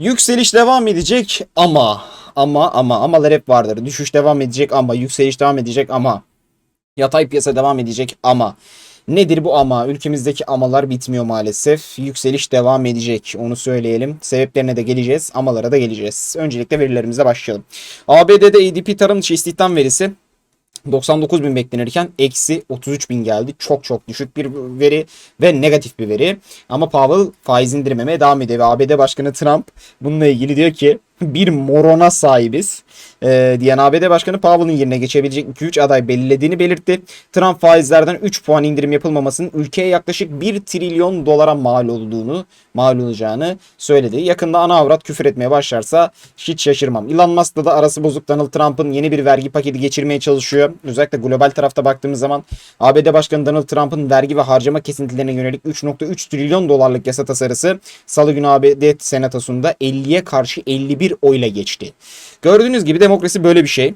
Yükseliş devam edecek ama ama ama amalar hep vardır. Düşüş devam edecek ama yükseliş devam edecek ama yatay piyasa devam edecek ama nedir bu ama? Ülkemizdeki amalar bitmiyor maalesef. Yükseliş devam edecek. Onu söyleyelim. Sebeplerine de geleceğiz. Amalara da geleceğiz. Öncelikle verilerimize başlayalım. ABD'de ADP tarım dışı istihdam verisi 99 bin beklenirken eksi 33 bin geldi. Çok çok düşük bir veri ve negatif bir veri. Ama Powell faiz indirmemeye devam ediyor. Ve ABD Başkanı Trump bununla ilgili diyor ki bir morona sahibiz. Ee, diyen ABD Başkanı Powell'ın yerine geçebilecek 2-3 aday belirlediğini belirtti. Trump faizlerden 3 puan indirim yapılmamasının ülkeye yaklaşık 1 trilyon dolara mal olduğunu, mal olacağını söyledi. Yakında ana avrat küfür etmeye başlarsa hiç şaşırmam. Elon Musk'la da arası bozuk Donald Trump'ın yeni bir vergi paketi geçirmeye çalışıyor. Özellikle global tarafta baktığımız zaman ABD Başkanı Donald Trump'ın vergi ve harcama kesintilerine yönelik 3.3 trilyon dolarlık yasa tasarısı Salı günü ABD Senatosu'nda 50'ye karşı 51 oyla geçti. Gördüğünüz gibi demokrasi böyle bir şey.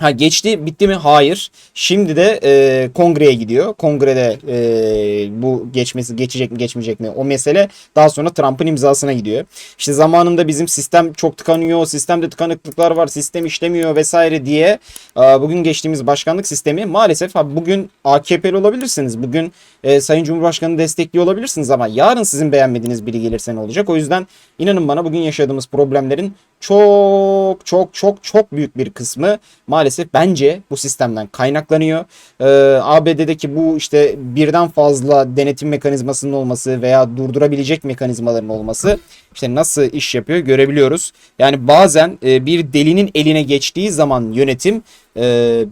Ha geçti bitti mi? Hayır. Şimdi de e, kongreye gidiyor. Kongrede e, bu geçmesi geçecek mi geçmeyecek mi o mesele daha sonra Trump'ın imzasına gidiyor. İşte zamanında bizim sistem çok tıkanıyor, sistemde tıkanıklıklar var, sistem işlemiyor vesaire diye e, bugün geçtiğimiz başkanlık sistemi maalesef ha, bugün AKP'li olabilirsiniz. Bugün e, Sayın Cumhurbaşkanı destekliyor olabilirsiniz ama yarın sizin beğenmediğiniz biri gelirse ne olacak? O yüzden inanın bana bugün yaşadığımız problemlerin çok çok çok çok büyük bir kısmı maalesef bence bu sistemden kaynaklanıyor. Ee, ABD'deki bu işte birden fazla denetim mekanizmasının olması veya durdurabilecek mekanizmaların olması işte nasıl iş yapıyor görebiliyoruz. Yani bazen e, bir delinin eline geçtiği zaman yönetim e,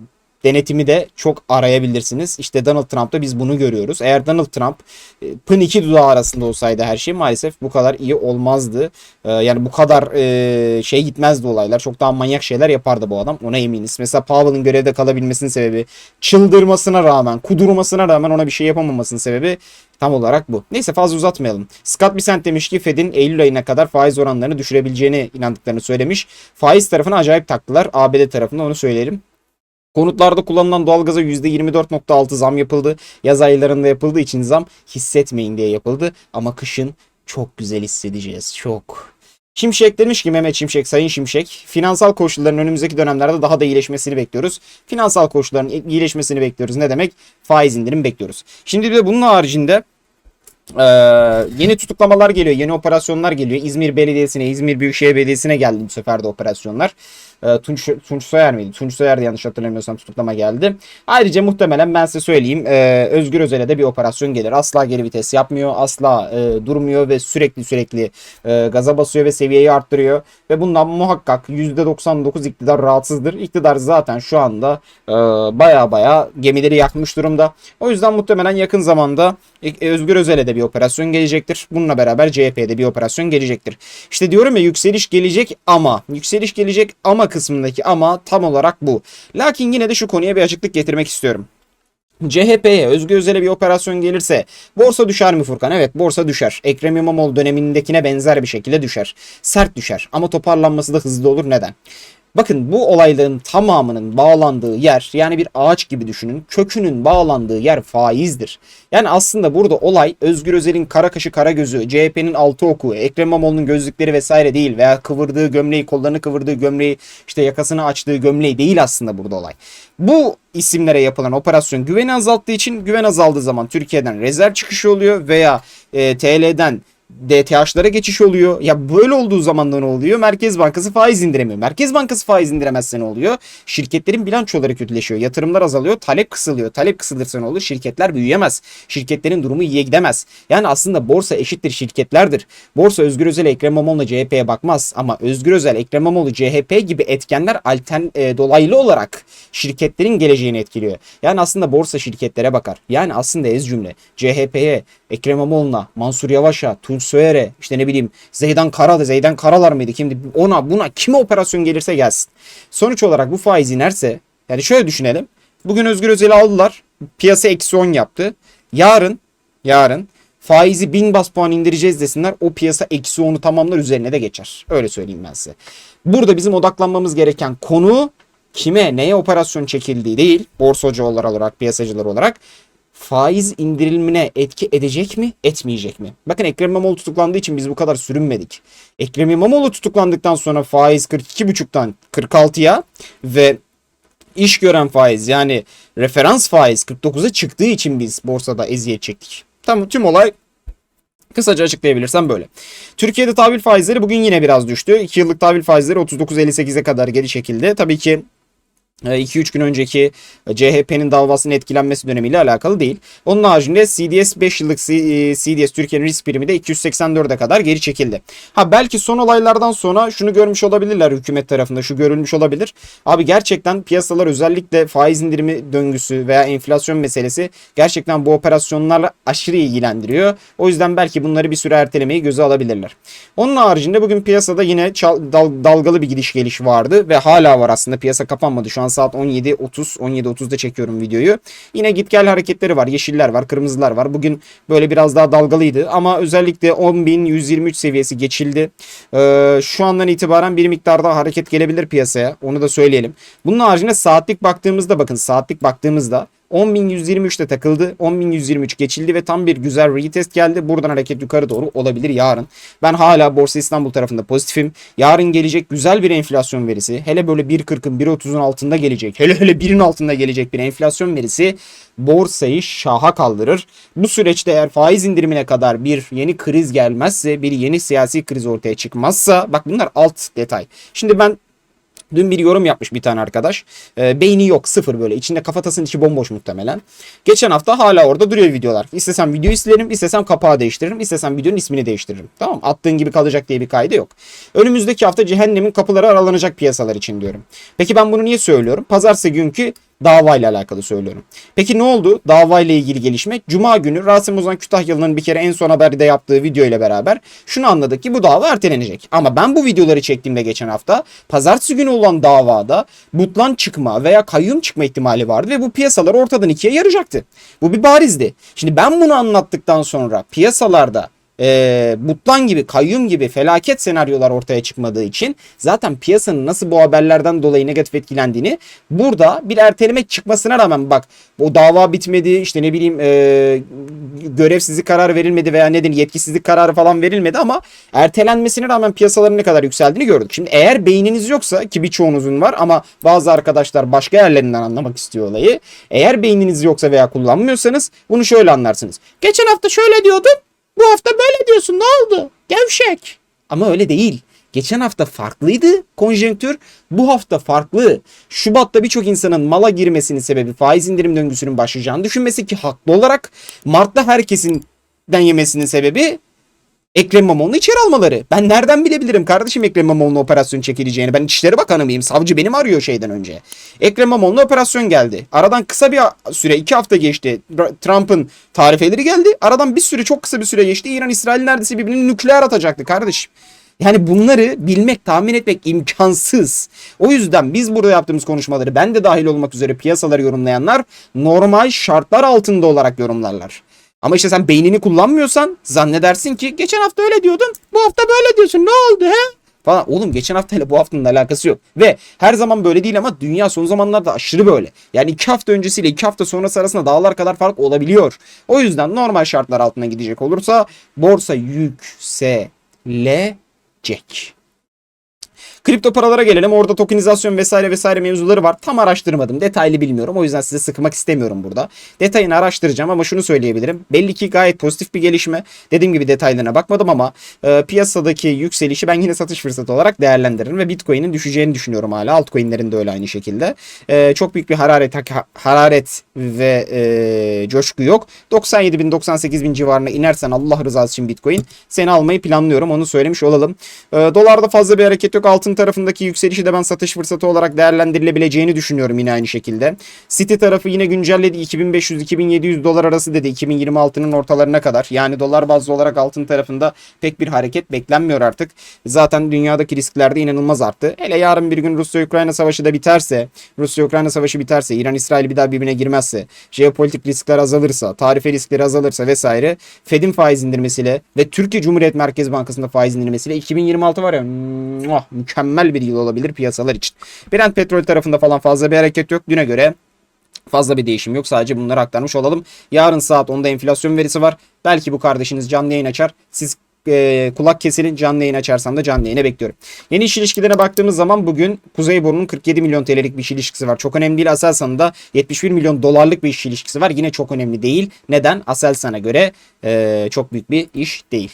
denetimi de çok arayabilirsiniz. İşte Donald Trump'ta biz bunu görüyoruz. Eğer Donald Trump e, pın iki dudağı arasında olsaydı her şey maalesef bu kadar iyi olmazdı. E, Yani bu kadar e, şey gitmezdi olaylar. Çok daha manyak şeyler yapardı bu adam. Ona eminiz. Mesela Powell'ın görevde kalabilmesinin sebebi çıldırmasına rağmen, kudurmasına rağmen ona bir şey yapamamasının sebebi Tam olarak bu. Neyse fazla uzatmayalım. Scott Bessent demiş ki Fed'in Eylül ayına kadar faiz oranlarını düşürebileceğine inandıklarını söylemiş. Faiz tarafına acayip taktılar. ABD tarafında onu söyleyelim. Konutlarda kullanılan doğalgaza %24.6 zam yapıldı. Yaz aylarında yapıldığı için zam hissetmeyin diye yapıldı. Ama kışın çok güzel hissedeceğiz. Çok. Şimşek demiş ki Mehmet Şimşek, Sayın Şimşek, finansal koşulların önümüzdeki dönemlerde daha da iyileşmesini bekliyoruz. Finansal koşulların iyileşmesini bekliyoruz. Ne demek? Faiz indirim bekliyoruz. Şimdi bir de bunun haricinde ee, yeni tutuklamalar geliyor, yeni operasyonlar geliyor. İzmir Belediyesi'ne, İzmir Büyükşehir Belediyesi'ne geldi bu sefer de operasyonlar. Ee, Tunç, Tunç Soyer miydi? Tunç Soyer'di yanlış hatırlamıyorsam tutuklama geldi. Ayrıca muhtemelen ben size söyleyeyim e, Özgür Özel'e de bir operasyon gelir. Asla geri vites yapmıyor, asla e, durmuyor ve sürekli sürekli e, gaza basıyor ve seviyeyi arttırıyor. Ve bundan muhakkak %99 iktidar rahatsızdır. İktidar zaten şu anda e, baya baya gemileri yakmış durumda. O yüzden muhtemelen yakın zamanda e, Özgür Özel'e de bir operasyon gelecektir. Bununla beraber CHP'de bir operasyon gelecektir. İşte diyorum ya yükseliş gelecek ama yükseliş gelecek ama kısmındaki ama tam olarak bu. Lakin yine de şu konuya bir açıklık getirmek istiyorum. CHP'ye Özgür Özel'e bir operasyon gelirse borsa düşer mi Furkan? Evet borsa düşer. Ekrem İmamoğlu dönemindekine benzer bir şekilde düşer. Sert düşer ama toparlanması da hızlı olur. Neden? Bakın bu olayların tamamının bağlandığı yer yani bir ağaç gibi düşünün. Kökünün bağlandığı yer faizdir. Yani aslında burada olay Özgür Özel'in kara kaşı kara gözü, CHP'nin altı oku, Ekrem İmamoğlu'nun gözlükleri vesaire değil veya kıvırdığı gömleği, kollarını kıvırdığı gömleği, işte yakasını açtığı gömleği değil aslında burada olay. Bu isimlere yapılan operasyon güveni azalttığı için güven azaldığı zaman Türkiye'den rezerv çıkışı oluyor veya e, TL'den DTH'lara geçiş oluyor. Ya böyle olduğu zaman ne oluyor? Merkez Bankası faiz indiremiyor. Merkez Bankası faiz indiremezse ne oluyor? Şirketlerin bilançoları kötüleşiyor. Yatırımlar azalıyor. Talep kısılıyor. Talep kısılırsa ne olur? Şirketler büyüyemez. Şirketlerin durumu iyiye gidemez. Yani aslında borsa eşittir şirketlerdir. Borsa Özgür Özel, Ekrem İmamoğlu CHP'ye bakmaz. Ama Özgür Özel, Ekrem İmamoğlu CHP gibi etkenler altern, e, dolaylı olarak şirketlerin geleceğini etkiliyor. Yani aslında borsa şirketlere bakar. Yani aslında ez cümle. CHP'ye, Ekrem İmamoğlu'na, Mansur Yavaş'a, Tunç Soyer'e, işte ne bileyim Zeydan Karal, Zeydan Karalar mıydı? Kimdi? Ona buna kime operasyon gelirse gelsin. Sonuç olarak bu faiz inerse yani şöyle düşünelim. Bugün Özgür Özel'i aldılar. Piyasa eksi 10 yaptı. Yarın yarın faizi 1000 bas puan indireceğiz desinler. O piyasa eksi 10'u tamamlar üzerine de geçer. Öyle söyleyeyim ben size. Burada bizim odaklanmamız gereken konu kime neye operasyon çekildiği değil borsacı olarak piyasacılar olarak faiz indirilmine etki edecek mi, etmeyecek mi? Bakın Ekrem İmamoğlu tutuklandığı için biz bu kadar sürünmedik. Ekrem İmamoğlu tutuklandıktan sonra faiz 42,5'tan 46'ya ve iş gören faiz yani referans faiz 49'a çıktığı için biz borsada eziyet çektik. Tamam tüm olay Kısaca açıklayabilirsem böyle. Türkiye'de tahvil faizleri bugün yine biraz düştü. 2 yıllık tahvil faizleri 39.58'e kadar geri çekildi. Tabii ki 2-3 gün önceki CHP'nin davasının etkilenmesi dönemiyle alakalı değil. Onun haricinde CDS 5 yıllık CDS Türkiye'nin risk primi de 284'e kadar geri çekildi. Ha belki son olaylardan sonra şunu görmüş olabilirler hükümet tarafında şu görülmüş olabilir. Abi gerçekten piyasalar özellikle faiz indirimi döngüsü veya enflasyon meselesi gerçekten bu operasyonlarla aşırı ilgilendiriyor. O yüzden belki bunları bir süre ertelemeyi göze alabilirler. Onun haricinde bugün piyasada yine dal- dalgalı bir gidiş geliş vardı ve hala var aslında piyasa kapanmadı. Şu an saat 17.30 17.30'da çekiyorum videoyu. Yine git gel hareketleri var. Yeşiller var, kırmızılar var. Bugün böyle biraz daha dalgalıydı ama özellikle 10.123 seviyesi geçildi. Ee, şu andan itibaren bir miktar daha hareket gelebilir piyasaya. Onu da söyleyelim. Bunun haricinde saatlik baktığımızda bakın saatlik baktığımızda 10.123'te takıldı. 10.123 geçildi ve tam bir güzel retest geldi. Buradan hareket yukarı doğru olabilir yarın. Ben hala Borsa İstanbul tarafında pozitifim. Yarın gelecek güzel bir enflasyon verisi. Hele böyle 1.40'ın 1.30'un altında gelecek. Hele hele 1'in altında gelecek bir enflasyon verisi borsayı şaha kaldırır. Bu süreçte eğer faiz indirimine kadar bir yeni kriz gelmezse, bir yeni siyasi kriz ortaya çıkmazsa bak bunlar alt detay. Şimdi ben Dün bir yorum yapmış bir tane arkadaş. E, beyni yok sıfır böyle. İçinde kafatasının içi bomboş muhtemelen. Geçen hafta hala orada duruyor videolar. İstesem video silerim, istesem kapağı değiştiririm, istesem videonun ismini değiştiririm. Tamam Attığın gibi kalacak diye bir kaydı yok. Önümüzdeki hafta cehennemin kapıları aralanacak piyasalar için diyorum. Peki ben bunu niye söylüyorum? Pazartesi günkü davayla alakalı söylüyorum. Peki ne oldu? Davayla ilgili gelişme. Cuma günü Rasim Ozan Kütahyalı'nın bir kere en son haberde yaptığı video ile beraber şunu anladık ki bu dava ertelenecek. Ama ben bu videoları çektiğimde geçen hafta pazartesi günü olan davada butlan çıkma veya kayyum çıkma ihtimali vardı ve bu piyasalar ortadan ikiye yaracaktı. Bu bir barizdi. Şimdi ben bunu anlattıktan sonra piyasalarda e, Butlan gibi, kayyum gibi felaket senaryolar ortaya çıkmadığı için zaten piyasanın nasıl bu haberlerden dolayı negatif etkilendiğini burada bir erteleme çıkmasına rağmen bak o dava bitmedi işte ne bileyim e, görevsizlik kararı verilmedi veya neden yetkisizlik kararı falan verilmedi ama ertelenmesine rağmen piyasaların ne kadar yükseldiğini gördük. Şimdi eğer beyniniz yoksa ki birçoğunuzun var ama bazı arkadaşlar başka yerlerinden anlamak istiyor olayı. Eğer beyniniz yoksa veya kullanmıyorsanız bunu şöyle anlarsınız. Geçen hafta şöyle diyordum bu hafta böyle diyorsun ne oldu? Gevşek. Ama öyle değil. Geçen hafta farklıydı konjonktür. Bu hafta farklı. Şubat'ta birçok insanın mala girmesinin sebebi faiz indirim döngüsünün başlayacağını düşünmesi ki haklı olarak. Mart'ta herkesin den yemesinin sebebi Ekrem İmamoğlu'nu içeri almaları. Ben nereden bilebilirim kardeşim Ekrem İmamoğlu'nun operasyon çekileceğini? Ben İçişleri Bakanı mıyım? Savcı benim arıyor şeyden önce. Ekrem İmamoğlu'na operasyon geldi. Aradan kısa bir süre iki hafta geçti. Trump'ın tarifeleri geldi. Aradan bir süre çok kısa bir süre geçti. İran İsrail neredeyse birbirini nükleer atacaktı kardeşim. Yani bunları bilmek, tahmin etmek imkansız. O yüzden biz burada yaptığımız konuşmaları ben de dahil olmak üzere piyasaları yorumlayanlar normal şartlar altında olarak yorumlarlar. Ama işte sen beynini kullanmıyorsan zannedersin ki geçen hafta öyle diyordun bu hafta böyle diyorsun ne oldu he? Falan. Oğlum geçen haftayla bu haftanın alakası yok. Ve her zaman böyle değil ama dünya son zamanlarda aşırı böyle. Yani iki hafta öncesiyle iki hafta sonrası arasında dağlar kadar fark olabiliyor. O yüzden normal şartlar altına gidecek olursa borsa yükselecek. Kripto paralara gelelim. Orada tokenizasyon vesaire vesaire mevzuları var. Tam araştırmadım. Detaylı bilmiyorum. O yüzden size sıkmak istemiyorum burada. Detayını araştıracağım ama şunu söyleyebilirim. Belli ki gayet pozitif bir gelişme. Dediğim gibi detaylarına bakmadım ama e, piyasadaki yükselişi ben yine satış fırsatı olarak değerlendiririm ve Bitcoin'in düşeceğini düşünüyorum hala. Altcoin'lerin de öyle aynı şekilde. E, çok büyük bir hararet hararet ve e, coşku yok. 97 bin 98 bin civarına inersen Allah rızası için Bitcoin seni almayı planlıyorum. Onu söylemiş olalım. E, dolarda fazla bir hareket yok. Altın tarafındaki yükselişi de ben satış fırsatı olarak değerlendirilebileceğini düşünüyorum yine aynı şekilde. City tarafı yine güncelledi 2500-2700 dolar arası dedi 2026'nın ortalarına kadar. Yani dolar bazlı olarak altın tarafında pek bir hareket beklenmiyor artık. Zaten dünyadaki riskler de inanılmaz arttı. Hele yarın bir gün Rusya-Ukrayna savaşı da biterse, Rusya-Ukrayna savaşı biterse, İran-İsrail bir daha birbirine girmezse, jeopolitik riskler azalırsa, tarife riskleri azalırsa vesaire Fed'in faiz indirmesiyle ve Türkiye Cumhuriyet Merkez Bankası'nda faiz indirmesiyle 2026 var ya muah, mükemmel bir yıl olabilir piyasalar için. Brent petrol tarafında falan fazla bir hareket yok. Düne göre Fazla bir değişim yok. Sadece bunları aktarmış olalım. Yarın saat 10'da enflasyon verisi var. Belki bu kardeşiniz canlı yayın açar. Siz e, kulak kesilin canlı yayın açarsam da canlı yayına bekliyorum. Yeni iş ilişkilerine baktığımız zaman bugün Kuzeyburnu'nun 47 milyon TL'lik bir iş ilişkisi var. Çok önemli değil. Aselsan'da 71 milyon dolarlık bir iş ilişkisi var. Yine çok önemli değil. Neden? Aselsan'a göre e, çok büyük bir iş değil.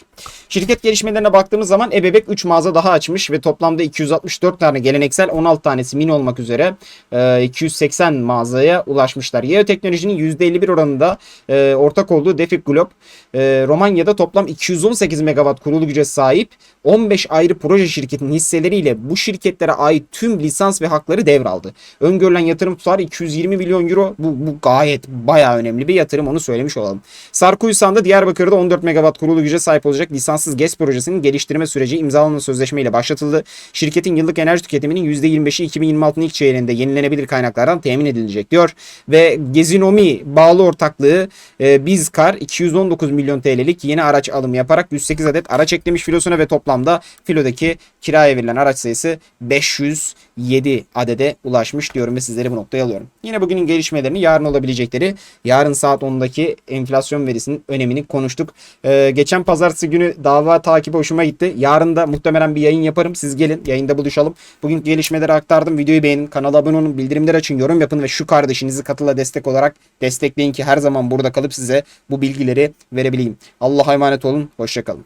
Şirket gelişmelerine baktığımız zaman Ebebek 3 mağaza daha açmış ve toplamda 264 tane geleneksel 16 tanesi mini olmak üzere e, 280 mağazaya ulaşmışlar. Yeo Teknoloji'nin %51 oranında e, ortak olduğu Defik Globe e, Romanya'da toplam 218 megawatt kurulu güce sahip 15 ayrı proje şirketinin hisseleriyle bu şirketlere ait tüm lisans ve hakları devraldı. Öngörülen yatırım tutarı 220 milyon euro. Bu, bu gayet bayağı önemli bir yatırım onu söylemiş olalım. Sarkuysan'da Diyarbakır'da 14 megawatt kurulu güce sahip olacak lisanssız GES projesinin geliştirme süreci imzalanan sözleşmeyle başlatıldı. Şirketin yıllık enerji tüketiminin %25'i 2026'nın ilk çeyreğinde yenilenebilir kaynaklardan temin edilecek diyor. Ve Gezinomi bağlı ortaklığı e, Bizkar 219 milyon TL'lik yeni araç alımı yaparak 108 adet araç eklemiş filosuna ve toplamda filodaki kiraya verilen araç sayısı 507 adede ulaşmış diyorum ve sizleri bu noktaya alıyorum. Yine bugünün gelişmelerini yarın olabilecekleri yarın saat 10'daki enflasyon verisinin önemini konuştuk. Ee, geçen pazartesi günü dava takibi hoşuma gitti. Yarın da muhtemelen bir yayın yaparım. Siz gelin yayında buluşalım. Bugün gelişmeleri aktardım. Videoyu beğenin, kanala abone olun, bildirimler açın, yorum yapın ve şu kardeşinizi katıla destek olarak destekleyin ki her zaman burada kalıp size bu bilgileri verebileyim. Allah'a emanet olun. Hoşçakalın.